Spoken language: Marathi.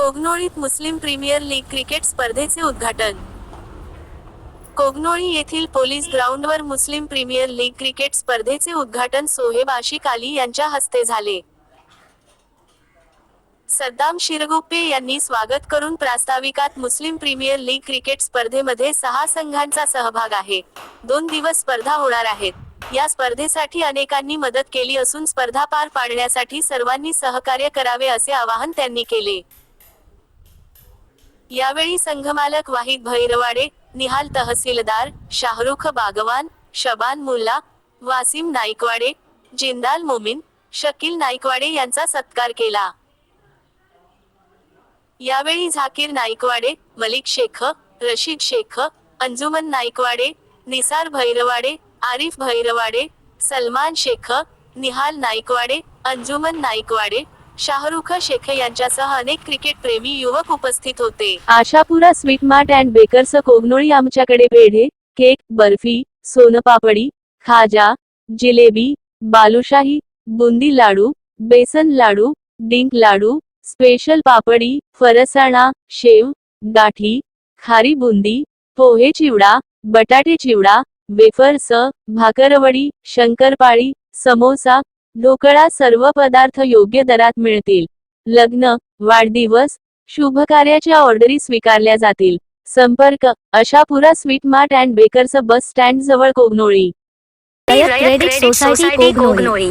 कोगनोळीत मुस्लिम प्रीमियर लीग क्रिकेट स्पर्धेचे उद्घाटन. कोगनोळी येथील पोलीस ग्राउंडवर मुस्लिम प्रीमियर लीग क्रिकेट स्पर्धेचे उद्घाटन सोहेब आशिक अली यांच्या हस्ते झाले. सद्दाम शिरगुप्पे यांनी स्वागत करून प्रास्ताविकात मुस्लिम प्रीमियर लीग क्रिकेट स्पर्धेमध्ये सहा संघांचा सहभाग आहे. दोन दिवस स्पर्धा होणार आहेत. या स्पर्धेसाठी अनेकांनी मदत केली असून स्पर्धा पार पाडण्यासाठी सर्वांनी सहकार्य करावे असे आवाहन त्यांनी केले. यावेळी संघमालक वाहिद भैरवाडे निहाल तहसीलदार शाहरुख बागवान शबान मुल्ला वासिम नाईकवाडे जिंदाल मोमीन शकील नाईकवाडे यांचा सत्कार केला. यावेळी झाकीर नाईकवाडे मलिक शेख रशीद शेख अंजुमन नाईकवाडे निसार भैरवाडे आरिफ भैरवाडे सलमान शेख निहाल नाईकवाडे अंजुमन नाईकवाडे शाहरुख शेख यांच्यासह अनेक क्रिकेट प्रेमी युवक उपस्थित होते. Ashapura sweet mart and bakers Kognoli आमच्याकडे पेढे केक बर्फी सोनपापडी खाजा जिलेबी बालुशाही बुंदी लाडू बेसन लाडू डिंक लाडू स्पेशल पापडी फरसाणा शेव गाठी खारी बुंदी पोहे चिवडा बटाटे चिवडा वेफर्स भाकरवडी शंकरपाळी समोसा ढोकळा सर्व पदार्थ योग्य दरात मिळतील. लग्न वाढदिवस शुभकार्याच्या ऑर्डरी स्वीकारल्या जातील. संपर्क Ashapura sweet mart and bakers bus stand जवळ कोगनोळी. Credit society Kognoli.